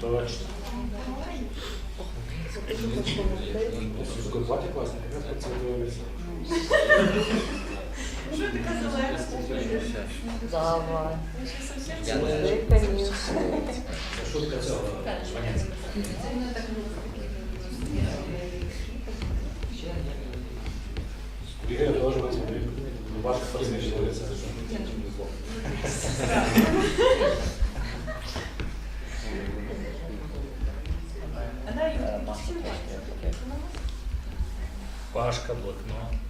Точно. Зарплата классная, как раз под целую Давай. Я конечно. Шутка. Понятно. Пашка, блокнот.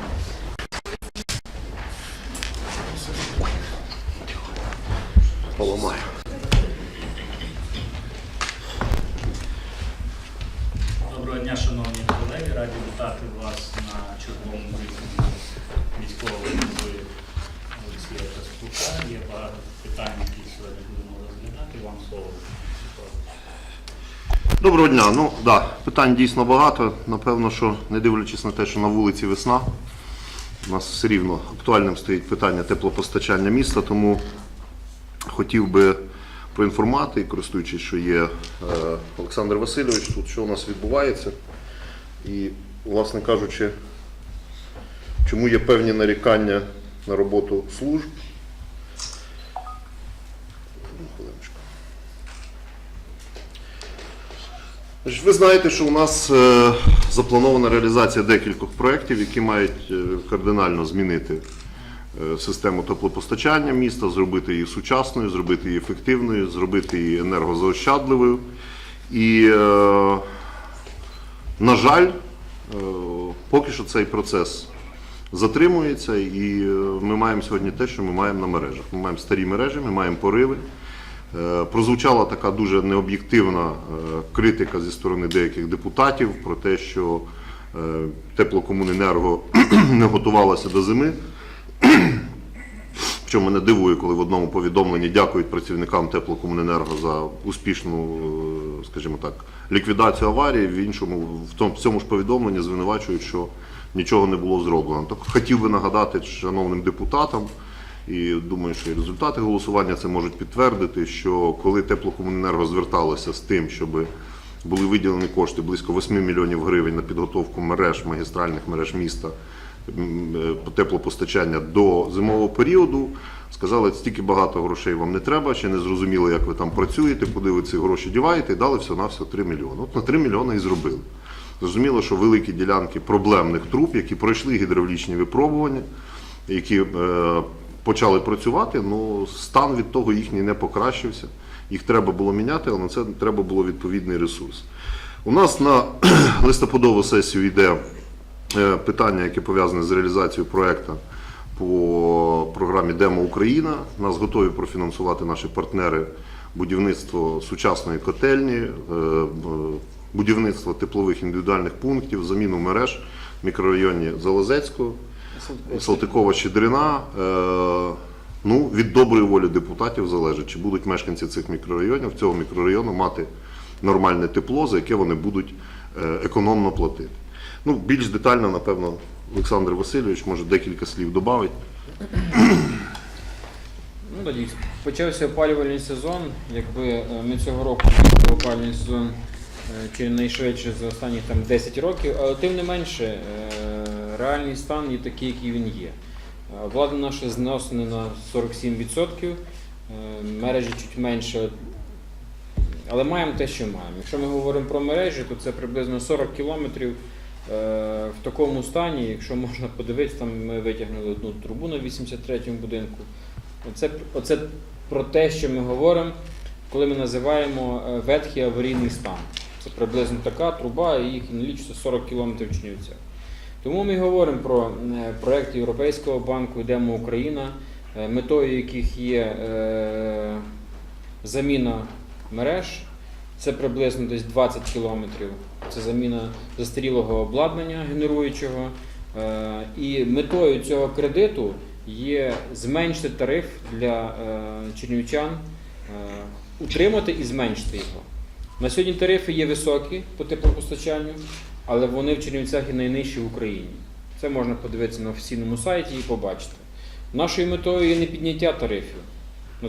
Доброго дня. Ну да, питань дійсно багато. Напевно, що не дивлячись на те, що на вулиці весна, у нас все рівно актуальним стоїть питання теплопостачання міста, тому хотів би проінформувати, користуючись, що є е, Олександр Васильович, тут що у нас відбувається. І, власне кажучи, чому є певні нарікання на роботу служб. Одну хвилиночку. Значить, Ви знаєте, що у нас е, запланована реалізація декількох проєктів, які мають е, кардинально змінити е, систему теплопостачання міста, зробити її сучасною, зробити її ефективною, зробити її енергозаощадливою. І, на жаль, поки що цей процес затримується, і ми маємо сьогодні те, що ми маємо на мережах. Ми маємо старі мережі, ми маємо пориви. Е, Прозвучала така дуже необ'єктивна е, критика зі сторони деяких депутатів про те, що е, теплокомуненерго не готувалося до зими. Що мене дивує, коли в одному повідомленні дякують працівникам теплокомуненерго за успішну, скажімо так, ліквідацію аварії, в іншому в цьому ж повідомленні звинувачують, що нічого не було зроблено. Так хотів би нагадати шановним депутатам, і думаю, що і результати голосування це можуть підтвердити, що коли теплокомуненерго зверталося з тим, щоб були виділені кошти близько 8 мільйонів гривень на підготовку мереж, магістральних мереж міста е, по теплопостачання до зимового періоду. Сказали, стільки багато грошей вам не треба, ще не зрозуміло, як ви там працюєте, куди ви ці гроші діваєте, і дали все на все 3 мільйони. От на 3 мільйони і зробили. Зрозуміло, що великі ділянки проблемних труб, які пройшли гідравлічні випробування, які е, почали працювати, ну стан від того їхній не покращився. Їх треба було міняти, але на це треба було відповідний ресурс. У нас на листопадову сесію йде е, питання, яке пов'язане з реалізацією проекту по програмі Демо Україна. Нас готові профінансувати наші партнери будівництво сучасної котельні, е, будівництво теплових індивідуальних пунктів, заміну мереж в мікрорайоні Залозецького, Салтикова Щедрина. Е, Ну, від доброї волі депутатів залежить, чи будуть мешканці цих мікрорайонів, цього мікрорайону мати нормальне тепло, за яке вони будуть е, економно платити. Ну, більш детально, напевно, Олександр Васильович може декілька слів додати. Ну, тоді почався опалювальний сезон. Якби е, ми цього року опалювальний сезон чи найшвидше за останні там 10 років, але тим не менше е, реальний стан є такий, який він є. Е, Влада наша зносена на 47%, е, мережі чуть менше, але маємо те, що маємо. Якщо ми говоримо про мережі, то це приблизно 40 кілометрів е, в такому стані, якщо можна подивитися, там ми витягнули одну трубу на 83-му будинку. Оце, оце про те, що ми говоримо, коли ми називаємо ветхий аварійний стан. Це приблизно така труба, і їх налічується 40 кілометрів в. Тому ми говоримо про е, проєкт Європейського банку Йдемо Україна, е, метою яких є е, заміна мереж. Це приблизно десь 20 кілометрів. Це заміна застарілого обладнання генеруючого. І метою цього кредиту є зменшити тариф для чернівчан, утримати і зменшити його. На сьогодні тарифи є високі по теплопостачанню, але вони в Чернівцях і найнижчі в Україні. Це можна подивитися на офіційному сайті і побачити. Нашою метою є не підняття тарифів.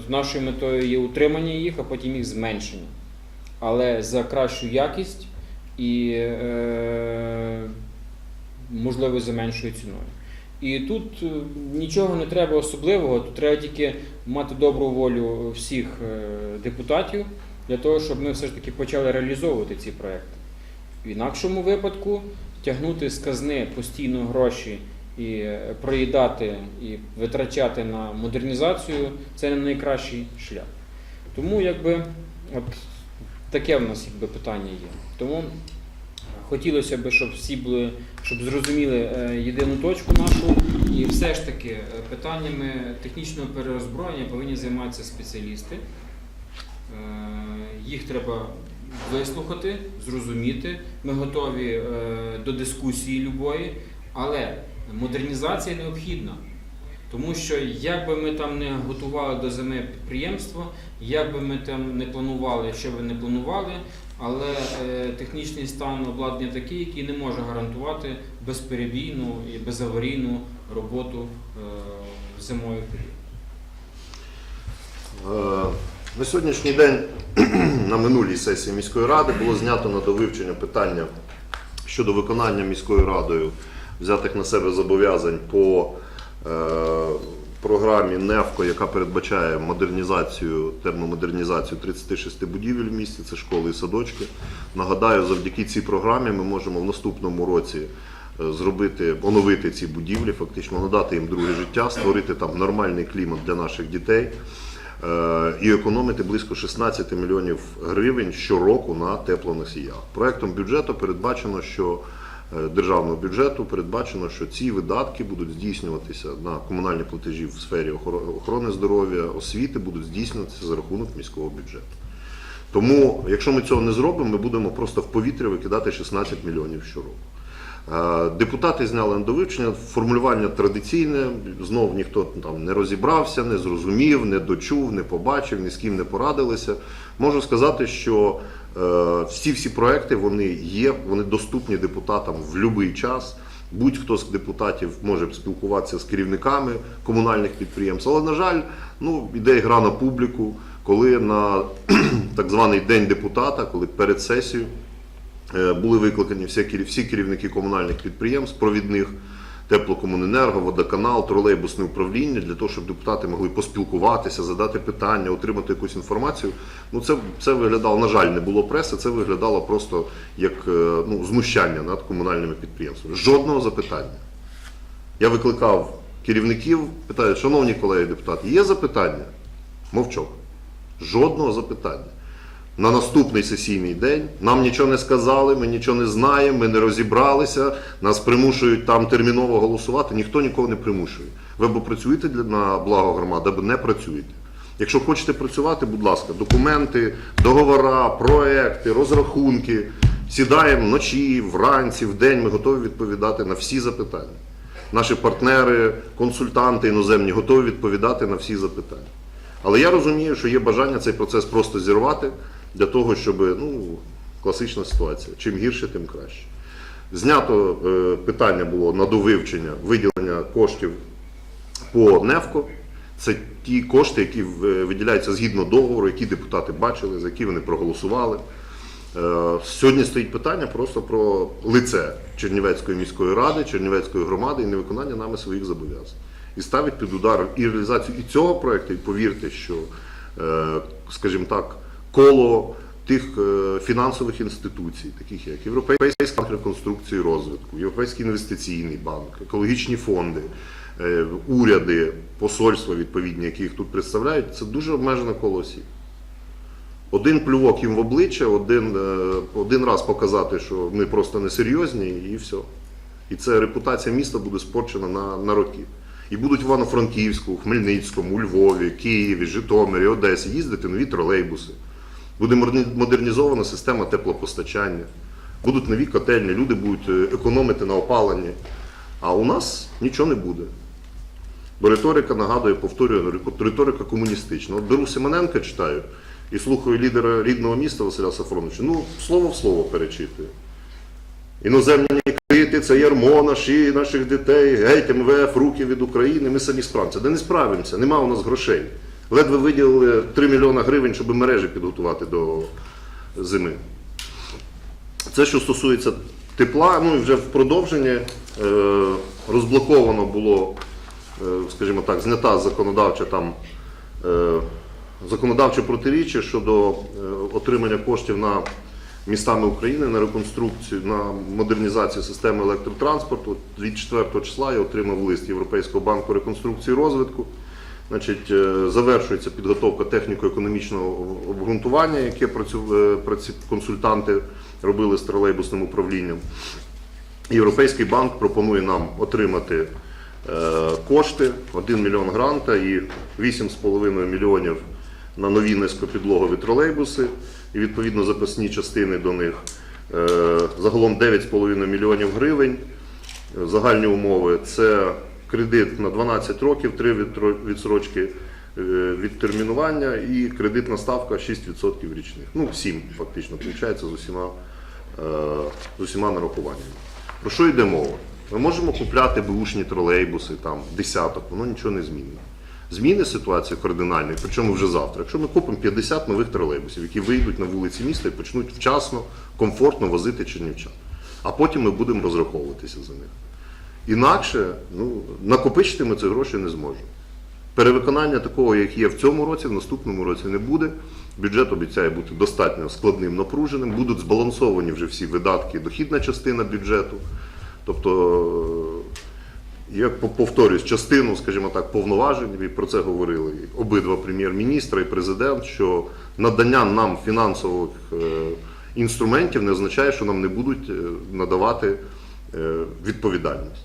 Нашою метою є утримання їх, а потім їх зменшення. Але за кращу якість і, е, можливо, за меншою ціною. І тут е, нічого не треба особливого, тут треба тільки мати добру волю всіх е, депутатів для того, щоб ми все ж таки почали реалізовувати ці проекти. В інакшому випадку тягнути з казни постійно гроші і е, проїдати і витрачати на модернізацію це не найкращий шлях. Тому якби от таке в нас якби питання є. Тому хотілося б, щоб всі були, щоб зрозуміли е, єдину точку нашу, і все ж таки е, питаннями технічного перерозброєння повинні займатися спеціалісти. Їх треба вислухати, зрозуміти. Ми готові е, до дискусії любої, але модернізація необхідна. Тому що як би ми там не готували до зими підприємство, як би ми там не планували, що би не планували, але е, технічний стан обладнання такий, який не може гарантувати безперебійну і безаварійну роботу е, в зимовий період. На сьогоднішній день на минулій сесії міської ради було знято на довивчення питання щодо виконання міською радою взятих на себе зобов'язань по е, програмі НЕФКО, яка передбачає модернізацію, термомодернізацію 36 будівель в місті, це школи і садочки. Нагадаю, завдяки цій програмі ми можемо в наступному році е, зробити, оновити ці будівлі, фактично надати їм друге життя, створити там нормальний клімат для наших дітей і економити близько 16 мільйонів гривень щороку на теплоносіях. Проектом бюджету передбачено, що е, державного бюджету передбачено, що ці видатки будуть здійснюватися на комунальні платежі в сфері охорони здоров'я, освіти будуть здійснюватися за рахунок міського бюджету. Тому, якщо ми цього не зробимо, ми будемо просто в повітря викидати 16 мільйонів щороку. Е, Депутати зняли на довивчення формулювання традиційне. Знов ніхто там не розібрався, не зрозумів, не дочув, не побачив, ні з ким не порадилися. Можу сказати, що е, всі всі проекти вони є, вони доступні депутатам в будь-який час. Будь-хто з депутатів може спілкуватися з керівниками комунальних підприємств. Але, на жаль, ну, іде гра на публіку, коли на так званий день депутата, коли перед сесією були викликані всі, всі керівники комунальних підприємств, провідних, теплокомуненерго, водоканал, тролейбусне управління для того, щоб депутати могли поспілкуватися, задати питання, отримати якусь інформацію. Ну це, це виглядало, на жаль, не було преси, це виглядало просто як е, ну, знущання над комунальними підприємствами. Жодного запитання. Я викликав керівників, питаю, шановні колеги депутати, є запитання? Мовчок. Жодного запитання. На наступний сесійний день нам нічого не сказали, ми нічого не знаємо, ми не розібралися, нас примушують там терміново голосувати. Ніхто нікого не примушує. Ви або працюєте для, на благо громади, або не працюєте. Якщо хочете працювати, будь ласка, документи, договора, проекти, розрахунки. Сідаємо вночі, вранці, вдень. Ми готові відповідати на всі запитання. Наші партнери, консультанти іноземні готові відповідати на всі запитання. Але я розумію, що є бажання цей процес просто зірвати для того, щоб ну, класична ситуація. Чим гірше, тим краще. Знято е, питання було на довивчення виділення коштів по НЕФКО. Це ті кошти, які е, виділяються згідно договору, які депутати бачили, за які вони проголосували. Е, Сьогодні стоїть питання просто про лице Чернівецької міської ради, Чернівецької громади і невиконання нами своїх зобов'язань. І ставить під удар і реалізацію і цього проекту, і повірте, що, скажімо так, коло тих е, фінансових інституцій, таких як Європейський банк реконструкції і розвитку, Європейський інвестиційний банк, екологічні фонди, е, уряди, посольства відповідні, які їх тут представляють, це дуже обмежене коло осіб. Один плювок їм в обличчя, один, е, один раз показати, що ми просто несерйозні, і все. І це репутація міста буде спорчена на, на роки. І будуть в Івано-Франківську, Хмельницькому, у Львові, Києві, Житомирі, Одесі їздити нові тролейбуси. Буде модернізована система теплопостачання, будуть нові котельні, люди будуть е, економити на опаленні. А у нас нічого не буде. Бо риторика нагадує, повторюю, риторика комуністична. От беру Симоненка, читаю і слухаю лідера рідного міста Василя Сафроновича. Ну, слово в слово перечитую. Іноземні крити, це ярмо наші, наших дітей, геть МВФ, руки від України, ми самі справимося. Де не справимося, нема у нас грошей. Ледве виділили 3 мільйони гривень, щоб мережі підготувати до зими. Це що стосується тепла, ну і вже в продовженні е, розблоковано було, е, скажімо так, знята законодавча там е, законодавче протиріччя щодо отримання коштів на містами України на реконструкцію, на модернізацію системи електротранспорту. Від 4 числа я отримав лист Європейського банку реконструкції і розвитку. Значить, е, завершується підготовка техніко-економічного обґрунтування, яке е, консультанти робили з тролейбусним управлінням. Європейський банк пропонує нам отримати е, кошти 1 мільйон гранта і 8,5 мільйонів на нові низькопідлогові тролейбуси і відповідно запасні частини до них. Загалом 9,5 мільйонів гривень. Загальні умови це кредит на 12 років, 3 відсрочки е, від термінування і кредитна ставка 6% річних. Ну, 7 фактично, виходить, з усіма, е, з усіма нарахуваннями. Про що йде мова? Ми можемо купляти бушні тролейбуси, там, десяток, воно нічого не змінить. Зміни ситуацію кардинально, і причому вже завтра. Якщо ми купимо 50 нових тролейбусів, які вийдуть на вулиці міста і почнуть вчасно, комфортно возити чернівчан, а потім ми будемо розраховуватися за них. Інакше ну, накопичити ми ці гроші не зможемо. Перевиконання такого, як є в цьому році, в наступному році не буде. Бюджет обіцяє бути достатньо складним, напруженим. Будуть збалансовані вже всі видатки, дохідна частина бюджету. Тобто, е, я по- повторюсь, частину, скажімо так, повноважень, і про це говорили обидва прем'єр-міністра і президент, що надання нам фінансових е, інструментів не означає, що нам не будуть е, надавати відповідальність.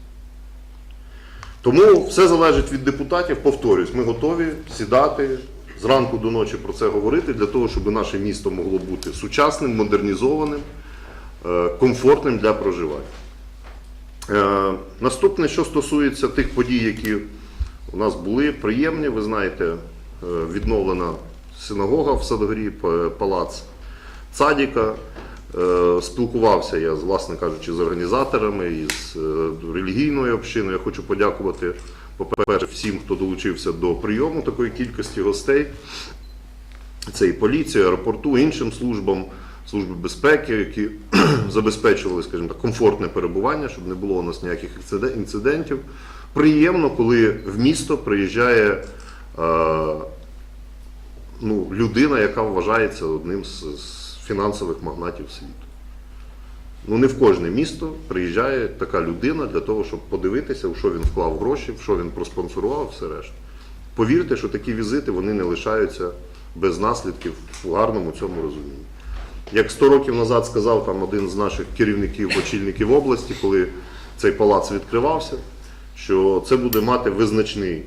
Тому все залежить від депутатів. Повторюсь, ми готові сідати зранку до ночі про це говорити для того, щоб наше місто могло бути сучасним, модернізованим, е, комфортним для проживання. Е, Наступне, що стосується тих подій, які у нас були приємні, ви знаєте, е, відновлена синагога в Садогорі, палац Цадіка. Е, Спілкувався я, власне кажучи, з організаторами і з е, релігійною общиною. Я хочу подякувати, по-перше, всім, хто долучився до прийому такої кількості гостей. Це і поліція, аеропорту, іншим службам, служби безпеки, які забезпечували, скажімо так, комфортне перебування, щоб не було у нас ніяких інцидентів. Приємно, коли в місто приїжджає е, ну, людина, яка вважається одним з, з фінансових магнатів світу. Ну, не в кожне місто приїжджає така людина для того, щоб подивитися, в що він вклав гроші, в що він проспонсорував, все решта. Повірте, що такі візити вони не лишаються без наслідків в гарному цьому розумінні. Як 100 років назад сказав там один з наших керівників, очільників області, коли цей палац відкривався, що це буде мати визначний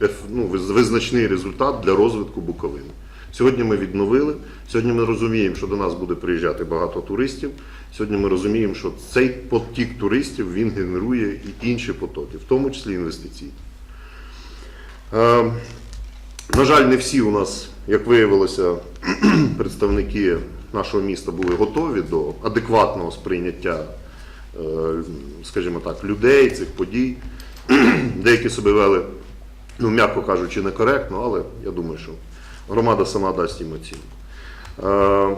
е, ну, визначний результат для розвитку Буковини. Сьогодні ми відновили. Сьогодні ми розуміємо, що до нас буде приїжджати багато туристів. Сьогодні ми розуміємо, що цей потік туристів він генерує і інші потоки, в тому числі інвестиційні. Е, на жаль, не всі у нас, як виявилося, представники нашого міста були готові до адекватного сприйняття, е, скажімо так, людей, цих подій. Деякі себе вели, ну, м'яко кажучи, некоректно, але я думаю, що громада сама дасть їм оцінку. Е,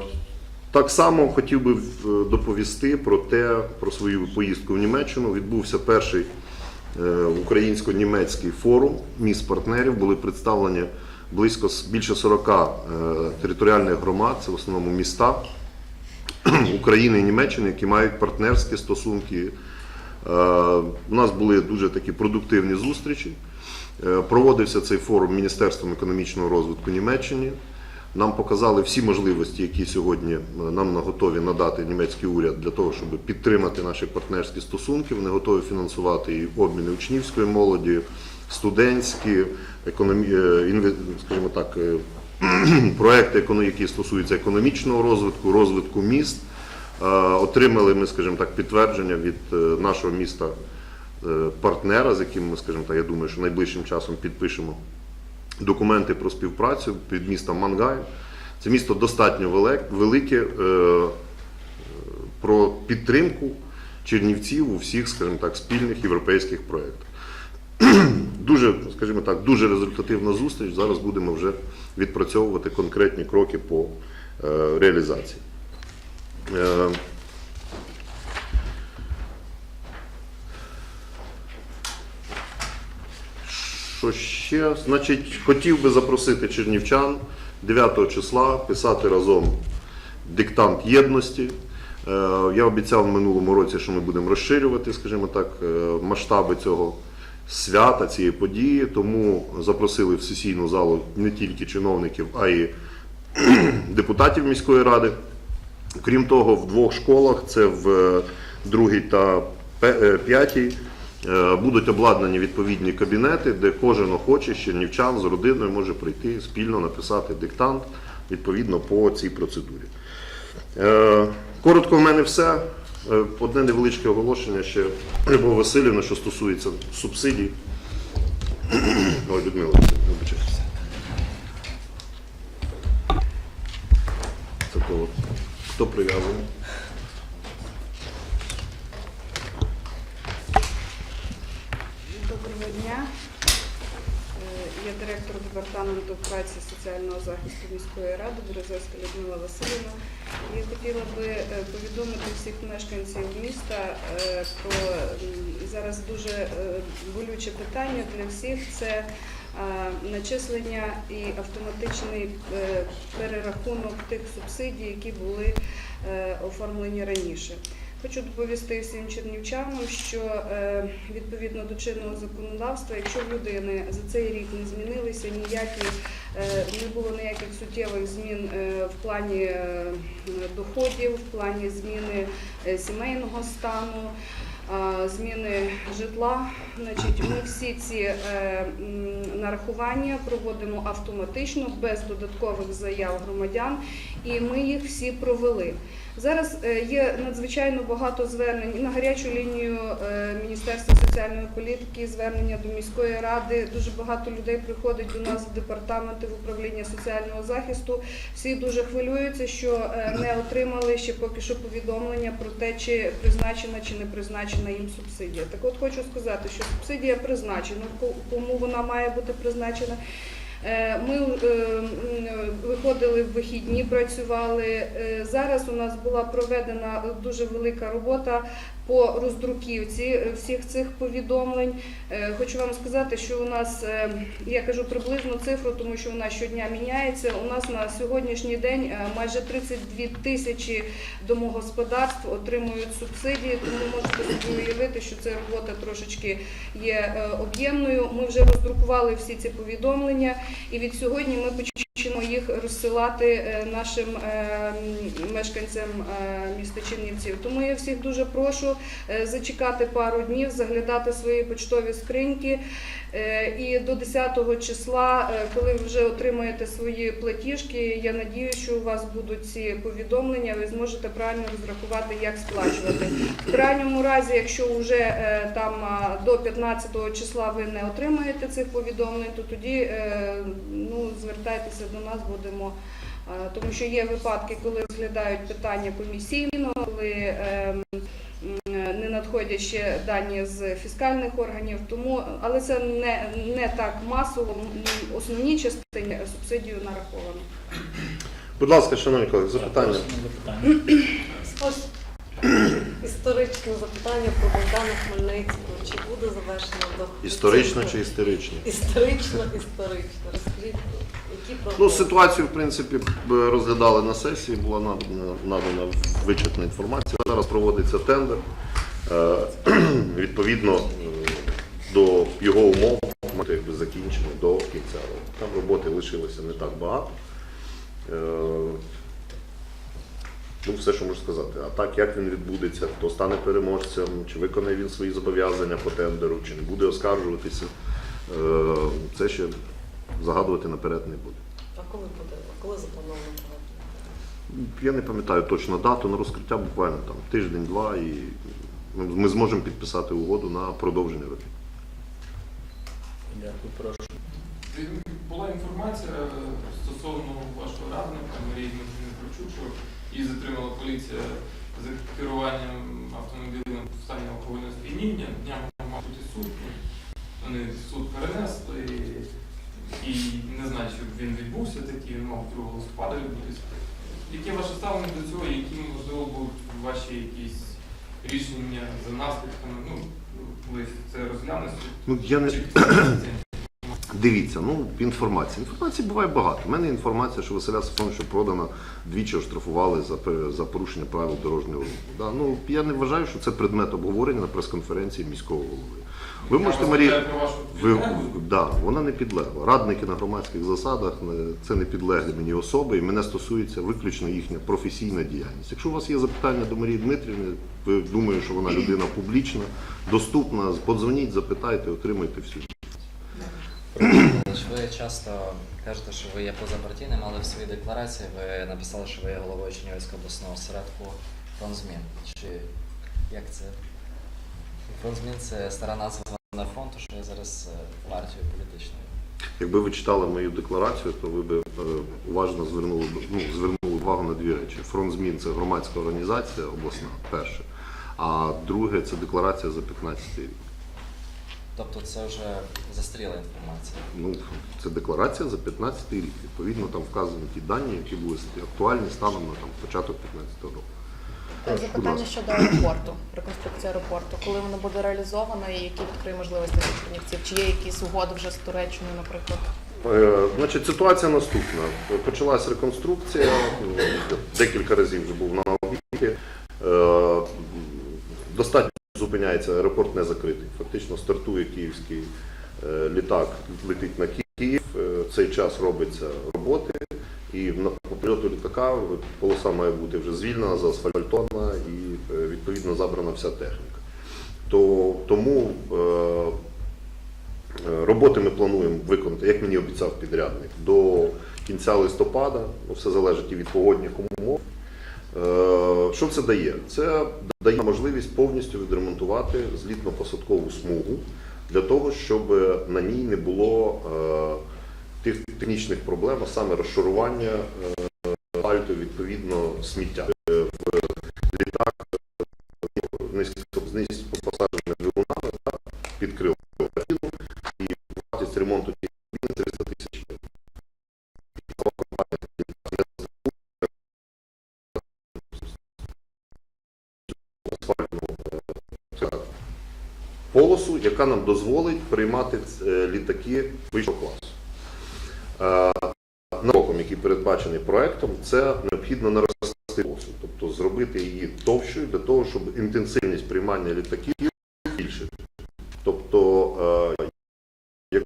Так само хотів би доповісти про те, про свою поїздку в Німеччину. Відбувся перший е, українсько-німецький форум міст партнерів. Були представлені близько більше 40 е, територіальних громад, це в основному міста України і Німеччини, які мають партнерські стосунки. Е, У нас були дуже такі продуктивні зустрічі. Е, Проводився цей форум Міністерством економічного розвитку Німеччини. Нам показали всі можливості, які сьогодні е, нам на готові надати німецький уряд для того, щоб підтримати наші партнерські стосунки. Вони готові фінансувати і обміни учнівської молоді, студентські, економі... е, скажімо так, проекти, які стосуються економічного розвитку, розвитку міст. Отримали ми, скажімо так, підтвердження від нашого міста партнера, з яким ми, скажімо так, я думаю, що найближчим часом підпишемо документи про співпрацю під містом Мангай. Це місто достатньо велике е, е, про підтримку чернівців у всіх, скажімо так, спільних європейських проєктах. Дуже, скажімо так, дуже результативна зустріч. Зараз будемо вже відпрацьовувати конкретні кроки по е, реалізації. Що ще? Значить, хотів би запросити чернівчан 9 числа писати разом диктант єдності. Е, Я обіцяв в минулому році, що ми будемо розширювати, скажімо так, е, масштаби цього свята, цієї події. Тому запросили в сесійну залу не тільки чиновників, а й депутатів міської ради. Крім того, в двох школах, це в е, другій та п'ятій, будуть обладнані відповідні кабінети, де кожен охочий з чернівчан з родиною може прийти спільно написати диктант відповідно по цій процедурі. Е, Коротко в мене все. Е, Одне невеличке оголошення ще Любов Васильівна, що стосується субсидій. Ой, Людмила, вибачаюся. Це то, хто прив'язаний? Доброго дня. Е, Я директор департаменту праці соціального захисту міської ради Березовська Людмила Васильівна. І хотіла би е, повідомити всіх мешканців міста е, про зараз дуже болюче питання для всіх. Це начислення і автоматичний перерахунок тих субсидій, які були оформлені раніше. Хочу доповісти всім чернівчанам, що е, відповідно до чинного законодавства, якщо людини за цей рік не змінилися ніякі, е, не було ніяких суттєвих змін е, в плані доходів, в плані зміни сімейного стану, зміни житла, значить, ми всі ці нарахування проводимо автоматично без додаткових заяв громадян, і ми їх всі провели. Зараз е, є надзвичайно багато звернень на гарячу лінію е, Міністерства соціальної політики, звернення до міської ради. Дуже багато людей приходить до нас в департаменти в управління соціального захисту. Всі дуже хвилюються, що е, не отримали ще поки що повідомлення про те, чи призначена чи не призначена їм субсидія. Так от хочу сказати, що субсидія призначена, кому вона має бути призначена. Е, Ми е, виходили в вихідні, працювали. Е, Зараз у нас була проведена дуже велика робота по роздруківці е, всіх цих повідомлень. Е, Хочу вам сказати, що у нас, е, я кажу приблизну цифру, тому що вона щодня міняється. У нас на сьогоднішній день майже 32 тисячі домогосподарств отримують субсидії, тому можете собі уявити, що ця робота трошечки є об'ємною. Ми вже роздрукували всі ці повідомлення, і від сьогодні ми починаємо закінчимо їх розсилати е, нашим е, мешканцям е, міста Чернівців. Тому я всіх дуже прошу зачекати пару днів, заглядати свої почтові скриньки. І до 10 числа, коли ви вже отримаєте свої платіжки, я надію, що у вас будуть ці повідомлення, ви зможете правильно розрахувати, як сплачувати. В крайньому разі, якщо вже там до 15 числа ви не отримаєте цих повідомлень, то тоді ну, звертайтеся до нас, будемо. е, Тому що є випадки, коли розглядають питання комісійно, коли ем, не надходять ще дані з фіскальних органів, тому але це не, не так масово. М, Основній частині субсидію нараховано. Будь ласка, шановні колеги, запитання. Історичне запитання про Богдана Хмельницького. Чи буде завершено до Історично чи історично? історично, історично. Розкажіть, Ну, ситуацію, в принципі, розглядали на сесії, була надана, надана вичерпна інформація. Зараз проводиться тендер. Е, Відповідно е, до його умов мати якби закінчено до кінця року. Там роботи лишилося не так багато. Е, Ну, все, що можу сказати. А так, як він відбудеться, хто стане переможцем, чи виконає він свої зобов'язання по тендеру, чи не буде оскаржуватися, це ще загадувати наперед не буде. А коли буде? А коли заплановано? Я не пам'ятаю точно дату, на розкриття буквально там тиждень-два, і ми- зможемо підписати угоду на продовження робіт. Дякую, прошу. Була інформація е, стосовно вашого радника Марії Дмитрівни Кравчук, що її затримала поліція за керуванням автомобілем в стані алкогольного сп'яніння. Днями мав бути суд. ну, Вони суд перенесли і не знаю, чи він відбувся такий, він мав 2 листопада відбутися. Яке ваше ставлення до цього, які можливо будуть ваші якісь рішення за наслідками? Ну, ви це розглянете? Ну, я не... Дивіться, ну інформація. Інформації буває багато. У мене інформація, що Василя Сафоновича продана двічі оштрафували за, за порушення правил дорожнього руху. Да, ну, я не вважаю, що це предмет обговорення на прес-конференції міського голови. Ви можете, Марія. Ви, да, вона не підлегла. Радники на громадських засадах це не підлеглі мені особи, і мене стосується виключно їхня професійна діяльність. Якщо у вас є запитання до Марії Дмитрівни, ви думаю, що вона людина публічна, доступна, подзвоніть, запитайте, отримайте всю. Ви часто кажете, що ви є позапартійним, але в своїй декларації ви написали, що ви є головою Чернівецького обласного осередку фронтзмін. Чи як це? Фронтзмін це стара назва на фронту, що є зараз е, партією політичною. Якби ви читали мою декларацію, то ви б е, уважно звернули ну, звернули увагу на дві речі. Фронт змін це громадська організація обласна, перше. А друге це декларація за 15 рік. Тобто це вже застаріла інформація. Ну, це декларація за 15 рік. Відповідно, там вказані ті дані, які були актуальні станом на там, початок 15 року. Запитання щодо аеропорту, реконструкція аеропорту. Коли воно буде реалізовано і які відкриє можливості для Чернівців? Чи є якісь угоди вже з Туреччиною, наприклад? Е, Значить, ситуація наступна. Почалась реконструкція, е, декілька разів вже був на обіді. Е, Достатньо зупиняється, аеропорт не закритий. Фактично стартує київський е, літак, летить на Київ. В цей час робиться роботи. І по прильоту літака полоса має бути вже звільнена, заасфальтована і е, відповідно забрана вся техніка. То, тому е, Е, Роботи ми плануємо виконати, як мені обіцяв підрядник, до кінця листопада. Ну, все залежить і від погодних умов. Е, Що це дає? Це дає можливість повністю відремонтувати злітно-посадкову смугу для того, щоб на ній не було е, технічних проблем, а саме розшарування е, асфальту, відповідно, сміття. Е, в Літак е, з посадженими двигунами підкрив кабіну, і вартість ремонту тієї 300 тисяч це, полосу, яка нам дозволить приймати літаки вищого класу. Передбачений проектом, це необхідно нарости полосу, тобто зробити її товщою для того, щоб інтенсивність приймання літаків більше. Тобто, е, е,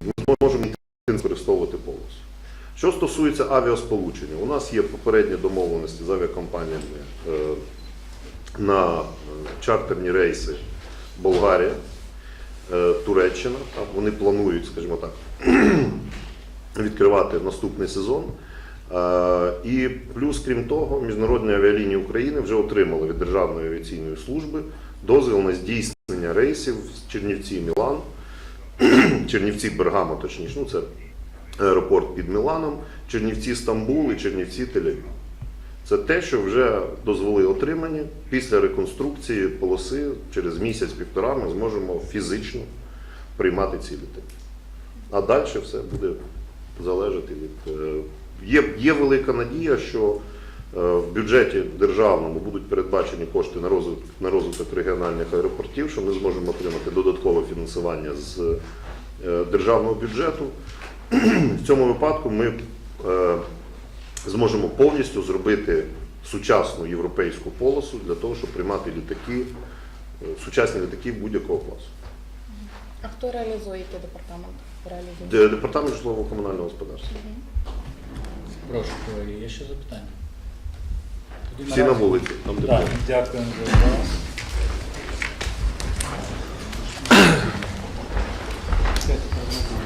ми зможемо Що стосується авіасполучення, у нас є попередні домовленості з авіакомпаніями е, на чартерні рейси Болгарія, Туреччина. Там Вони планують, скажімо так, відкривати наступний сезон. Е, І плюс, крім того, Міжнародні авіалінії України вже отримали від Державної авіаційної служби дозвіл на здійснення рейсів з Чернівці Мілан, Чернівці Бергамо, точніше, ну це аеропорт під Міланом, Чернівці Стамбул і Чернівці Тель-Авів. Це те, що вже дозволи отримані. Після реконструкції полоси через місяць-півтора ми зможемо фізично приймати ці літаки. А далі все буде залежати від. е, Є, є велика надія, що е, в бюджеті державному будуть передбачені кошти на розвиток, на розвиток регіональних аеропортів, що ми зможемо отримати додаткове фінансування з е, державного бюджету. В цьому випадку ми зможемо повністю зробити сучасну європейську полосу для того, щоб приймати літаки, е, сучасні літаки будь-якого класу. А хто реалізує який департамент? Реалізує? Департамент житлово-комунального господарства. Прошу, колеги, є ще запитання? Тоді Всі на наразі- вулиці, там де Так, було. дякуємо за вас. Це тепер.